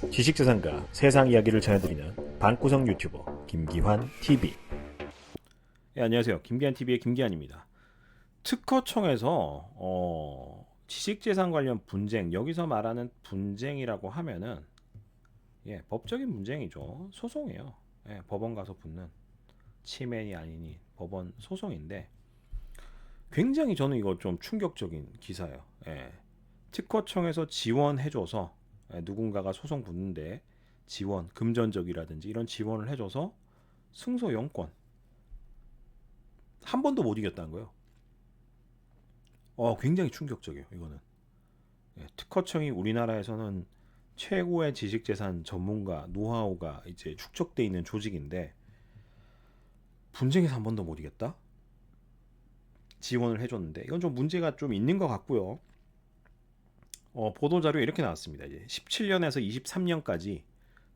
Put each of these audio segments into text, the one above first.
지식재산가 세상 이야기를 전해드리는 방구석 유튜버 김기환 TV. 네, 안녕하세요. 김기환 TV의 김기환입니다. 특허청에서 어, 지식재산 관련 분쟁 여기서 말하는 분쟁이라고 하면은 예, 법적인 분쟁이죠. 소송이에요. 예, 법원 가서 붙는 치매니 아니니 법원 소송인데 굉장히 저는 이거 좀 충격적인 기사예요. 예. 특허청에서 지원해줘서 예, 누군가가 소송 붙는데 지원, 금전적이라든지 이런 지원을 해줘서 승소 영권 한 번도 못 이겼다는 거예요. 어, 굉장히 충격적이에요. 이거는 예, 특허청이 우리나라에서는 최고의 지식재산 전문가 노하우가 이제 축적돼 있는 조직인데 분쟁에서 한 번도 못 이겼다? 지원을 해줬는데 이건 좀 문제가 좀 있는 것 같고요. 어, 보도 자료에 이렇게 나왔습니다. 이제 17년에서 23년까지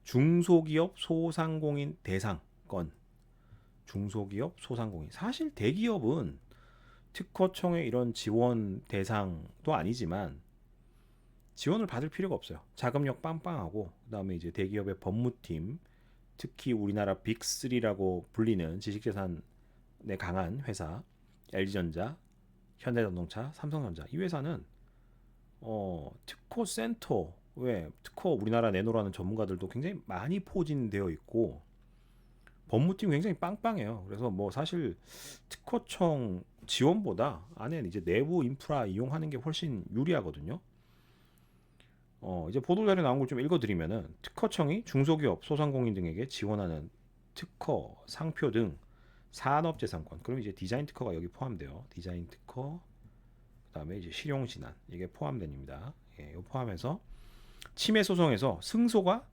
중소기업 소상공인 대상권 중소기업 소상공인 사실 대기업은 특허청의 이런 지원 대상도 아니지만 지원을 받을 필요가 없어요. 자금력 빵빵하고 그다음에 이제 대기업의 법무팀 특히 우리나라 빅3라고 불리는 지식재산에 강한 회사 LG전자, 현대자동차, 삼성전자 이 회사는 어, 특허 센터 왜 특허 우리나라 내놓으라는 전문가들도 굉장히 많이 포진되어 있고 법무팀 굉장히 빵빵해요. 그래서 뭐 사실 특허청 지원보다 안에 이제 내부 인프라 이용하는 게 훨씬 유리하거든요. 어, 이제 보도 자료 나온 걸 좀 읽어드리면은 특허청이 중소기업, 소상공인 등에게 지원하는 특허, 상표 등 산업재산권. 그럼 이제 디자인 특허가 여기 포함돼요. 디자인 특허, 그다음에 이제 실용 진안 이게 포함됩니다. 예, 이 포함해서 침해 소송에서 승소가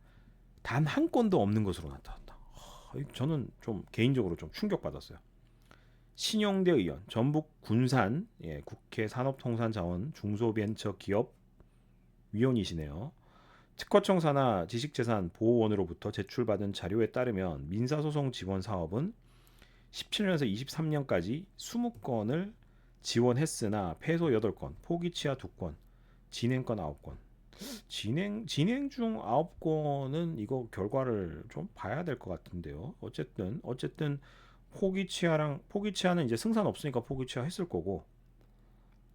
단 한 건도 없는 것으로 나타났다. 하, 저는 좀 개인적으로 좀 충격받았어요. 신영대 의원, 전북 군산 예, 국회 산업통상자원 중소벤처기업 위원이시네요. 특허청 산하 지식재산 보호원으로부터 제출받은 자료에 따르면 민사소송 지원 사업은 17년에서 23년까지 20건을 지원했으나 패소 8건, 포기 취하 2건, 진행건 9건. 진행 진행 중 9건은 이거 결과를 좀 봐야 될 것 같은데요. 어쨌든 어쨌든 포기 취하랑 포기 취하는 이제 승산 없으니까 포기 취하 했을 거고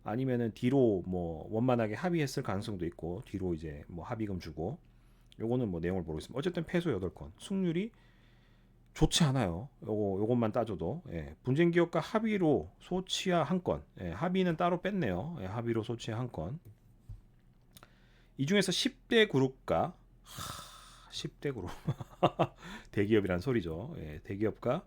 아니면은 뒤로 뭐 원만하게 합의했을 가능성도 있고 뒤로 이제 뭐 합의금 주고 요거는 뭐 내용을 모르겠습니다. 어쨌든 패소 8건. 승률이 좋지 않아요. 요거 요것만 따져도 예, 분쟁 기업과 합의로 소취하 한 건, 예, 합의는 따로 뺐네요. 예, 합의로 소취하 한 건. 이 중에서 10대 그룹과 하, 10대 그룹 대기업이란 소리죠. 예, 대기업과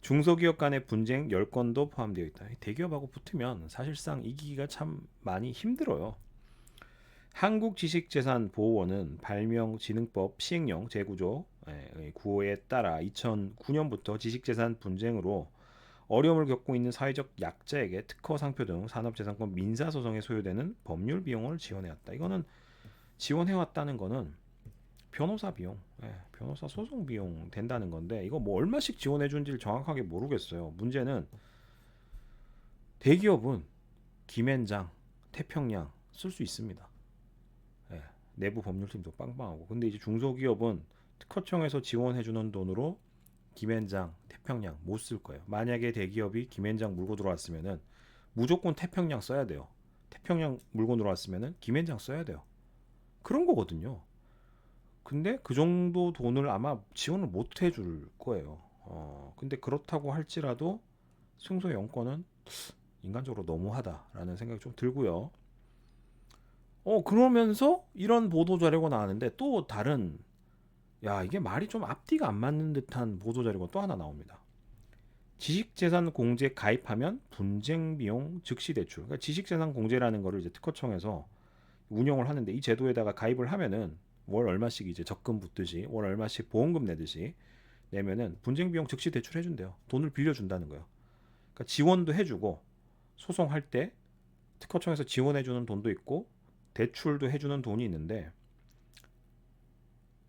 중소기업 간의 분쟁 10건도 포함되어 있다. 대기업하고 붙으면 사실상 이기기가 참 많이 힘들어요. 한국지식재산보호원은 발명진흥법 시행령 제구조 예, 구호에 따라 2009년부터 지식재산 분쟁으로 어려움을 겪고 있는 사회적 약자에게 특허 상표 등 산업재산권 민사 소송에 소요되는 법률 비용을 지원해왔다. 이거는 지원해왔다는 거는 변호사 비용, 예, 변호사 소송 비용 된다는 건데 이거 뭐 얼마씩 지원해 준지를 정확하게 모르겠어요. 문제는 대기업은 김앤장, 태평양 쓸 수 있습니다. 예, 내부 법률팀도 빵빵하고 근데 이제 중소기업은 특허청에서 지원해주는 돈으로 김앤장, 태평양 못 쓸 거예요. 만약에 대기업이 김앤장 물고 들어왔으면은 무조건 태평양 써야 돼요. 태평양 물고 들어왔으면은 김앤장 써야 돼요. 그런 거거든요. 근데 그 정도 돈을 아마 지원을 못 해줄 거예요. 어, 근데 그렇다고 할지라도 승소 영권은 인간적으로 너무하다라는 생각이 좀 들고요. 어, 그러면서 이런 보도 자료가 나왔는데 또 다른 야, 이게 말이 좀 앞뒤가 안 맞는 듯한 보도 자료가 또 하나 나옵니다. 지식재산 공제 가입하면 분쟁 비용 즉시 대출. 그러니까 지식재산 공제라는 거를 이제 특허청에서 운영을 하는데 이 제도에다가 가입을 하면은 월 얼마씩 이제 적금 붙듯이 월 얼마씩 보험금 내듯이 내면은 분쟁 비용 즉시 대출해 준대요. 돈을 빌려 준다는 거예요. 그러니까 지원도 해 주고 소송할 때 특허청에서 지원해 주는 돈도 있고 대출도 해 주는 돈이 있는데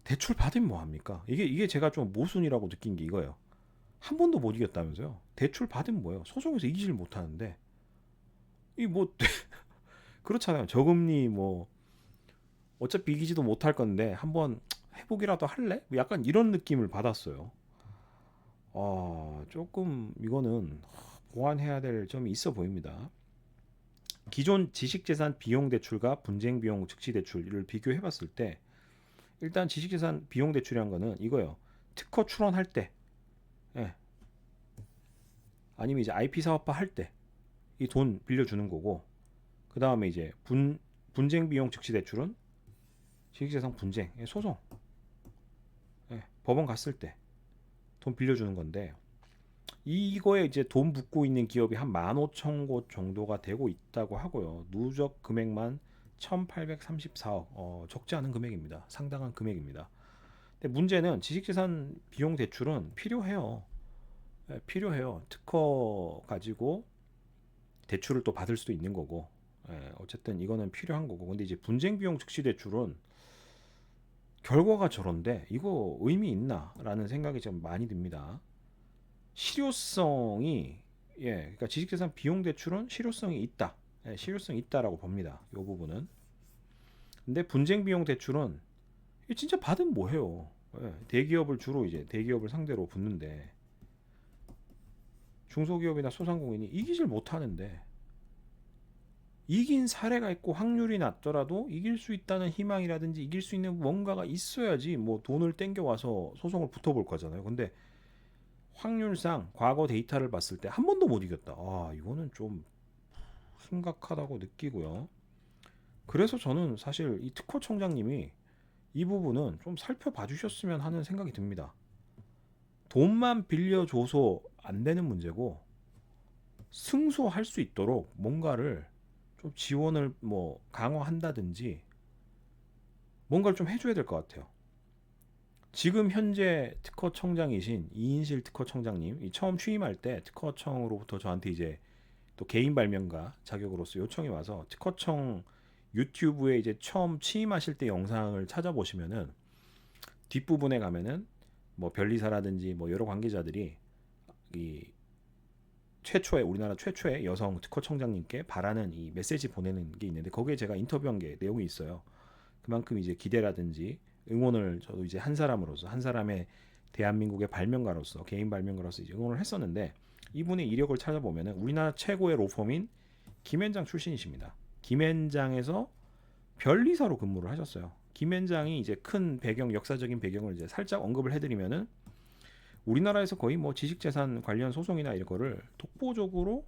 대출 받으면 뭐 합니까? 이게 이게 제가 좀 모순이라고 느낀 게 이거예요. 한 번도 못 이겼다면서요. 대출 받으면 뭐예요? 소송에서 이기질 못하는데 이 뭐 그렇잖아요. 저금리 뭐 어차피 이기지도 못할 건데 한번 해보기라도 할래? 뭐 약간 이런 느낌을 받았어요. 아, 조금 이거는 보완해야 될 점이 있어 보입니다. 기존 지식재산 비용 대출과 분쟁 비용 즉시 대출을 비교해 봤을 때 일단 지식재산 비용 대출이란 거는 이거예요. 특허 출원할 때 예. 아니면 이제 IP 사업화 할 때 이 돈 빌려주는 거고 그 다음에 이제 분 분쟁 비용 즉시 대출은 지식재산 분쟁 예, 소송 예, 법원 갔을 때 돈 빌려주는 건데 이거에 이제 돈 붓고 있는 기업이 한 15,000곳 정도가 되고 있다고 하고요. 누적 금액만 1,834억. 어, 적지 않은 금액입니다. 상당한 금액입니다. 근데 문제는 지식재산 비용 대출은 필요해요. 예, 필요해요. 특허 가지고 대출을 또 받을 수도 있는 거고. 예, 어쨌든 이거는 필요한 거고. 근데 이제 분쟁 비용 즉시 대출은 결과가 저런데 이거 의미 있나라는 생각이 좀 많이 듭니다. 실효성이 예, 그러니까 지식재산 비용 대출은 실효성이 있다. 예, 실효성이 있다라고 봅니다. 이 부분은. 근데 분쟁 비용 대출은 진짜 받으면 뭐해요? 예, 대기업을 주로 이제 대기업을 상대로 붙는데 중소기업이나 소상공인이 이기질 못하는데 이긴 사례가 있고 확률이 낮더라도 이길 수 있다는 희망이라든지 이길 수 있는 뭔가가 있어야지 뭐 돈을 땡겨 와서 소송을 붙어볼 거잖아요. 근데 확률상 과거 데이터를 봤을 때 한 번도 못 이겼다. 아, 이거는 좀 심각하다고 느끼고요. 그래서 저는 사실 이 특허 청장님이 이 부분은 좀 살펴봐 주셨으면 하는 생각이 듭니다. 돈만 빌려줘서 안 되는 문제고 승소할 수 있도록 뭔가를 좀 지원을 뭐 강화한다든지 뭔가를 좀 해줘야 될 것 같아요. 지금 현재 특허청장이신 이인실 특허청장님 이 처음 취임할 때 특허청으로부터 저한테 이제 또 개인 발명가 자격으로서 요청이 와서 특허청 유튜브에 이제 처음 취임하실 때 영상을 찾아보시면은 뒷부분에 가면은 뭐 변리사라든지 뭐 여러 관계자들이 이 최초의 우리나라 최초의 여성 특허청장님께 바라는 이 메시지 보내는 게 있는데 거기에 제가 인터뷰한 게 내용이 있어요. 그만큼 이제 기대라든지 응원을 저도 이제 한 사람으로서 한 사람의 대한민국의 발명가로서 개인 발명가로서 이제 응원을 했었는데 이분의 이력을 찾아보면은 우리나라 최고의 로펌인 김현장 출신이십니다. 김현장에서 변리사로 근무를 하셨어요. 김현장이 이제 큰 배경 역사적인 배경을 이제 살짝 언급을 해드리면은 우리나라에서 거의 뭐 지식재산 관련 소송이나 이런 거를 독보적으로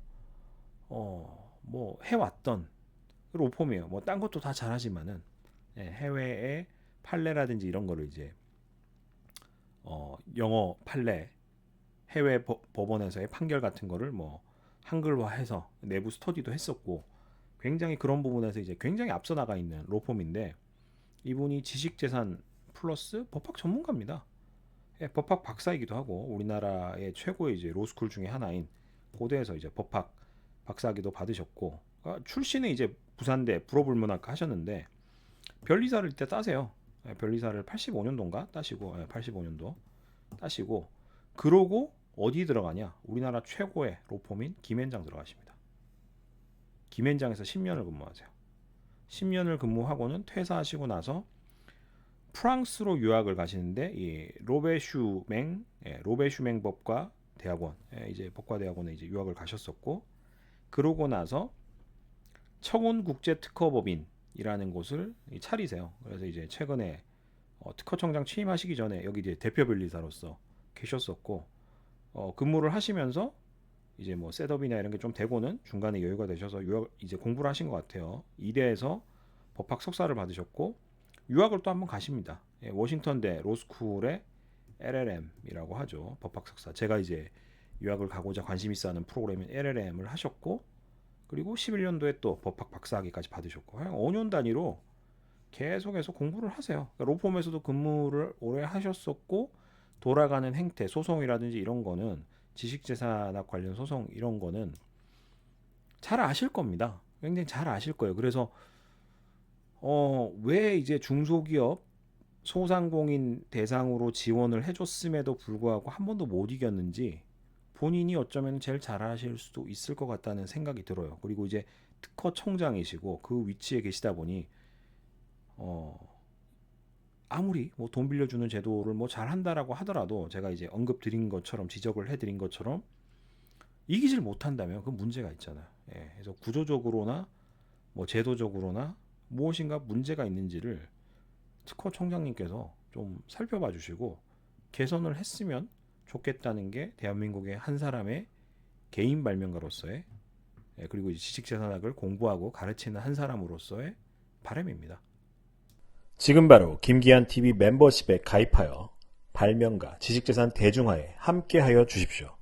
어 뭐 해왔던 로펌이에요. 뭐 딴 것도 다 잘하지만은 예, 해외에 판례라든지 이런 거를 이제 어 영어 판례 해외 법, 법원에서의 판결 같은 거를 뭐 한글화해서 내부 스터디도 했었고 굉장히 그런 부분에서 이제 굉장히 앞서 나가 있는 로펌인데 이분이 지식재산 플러스 법학 전문가입니다. 예, 법학 박사이기도 하고 우리나라의 최고의 이제 로스쿨 중에 하나인 고대에서 이제 법학 박사기도 받으셨고 아, 출신은 이제 부산대 불어불문학과 하셨는데 변리사를 이때 따세요. 예, 변리사를 85년도인가 따시고 예, 85년도 따시고 그러고 어디 들어가냐? 우리나라 최고의 로펌인 김현장 들어가십니다. 김현장에서 10년을 근무하세요. 10년을 근무하고는 퇴사하시고 나서 프랑스로 유학을 가시는데 이 로베슈맹 예, 로베슈맹 법과 대학원 예, 이제 법과 대학원에 이제 유학을 가셨었고 그러고 나서 청운 국제 특허법인이라는 곳을 차리세요. 그래서 이제 최근에 어, 특허청장 취임하시기 전에 여기 이제 대표 변리사로서 계셨었고 어, 근무를 하시면서 이제 뭐 셋업이나 이런 게 좀 되고는 중간에 여유가 되셔서 유학 이제 공부를 하신 것 같아요. 이대에서 법학 석사를 받으셨고 유학을 또 한번 가십니다. 예, 워싱턴대 로스쿨의 LLM이라고 하죠. 법학 석사. 제가 이제 유학을 가고자 관심 있어 하는 프로그램인 LLM을 하셨고 그리고 11년도에 또 법학 박사학위까지 받으셨고 한 5년 단위로 계속해서 공부를 하세요. 그러니까 로펌에서도 근무를 오래 하셨었고 돌아가는 행태, 소송이라든지 이런 거는 지식재산학 관련 소송 이런 거는 잘 아실 겁니다. 굉장히 잘 아실 거예요. 그래서 어, 왜 이제 중소기업 소상공인 대상으로 지원을 해줬음에도 불구하고 한 번도 못 이겼는지 본인이 어쩌면 제일 잘하실 수도 있을 것 같다는 생각이 들어요. 그리고 이제 특허 청장이시고 그 위치에 계시다 보니 어, 아무리 뭐 돈 빌려주는 제도를 뭐 잘한다라고 하더라도 제가 이제 언급 드린 것처럼 지적을 해드린 것처럼 이기질 못한다면 그 문제가 있잖아요. 예, 그래서 구조적으로나 뭐 제도적으로나 무엇인가 문제가 있는지를 특허 청장님께서 좀 살펴봐 주시고 개선을 했으면 좋겠다는 게 대한민국의 한 사람의 개인 발명가로서의 예, 그리고 지식재산학을 공부하고 가르치는 한 사람으로서의 바람입니다. 지금 바로 김기한 TV 멤버십에 가입하여 발명가 지식재산 대중화에 함께하여 주십시오.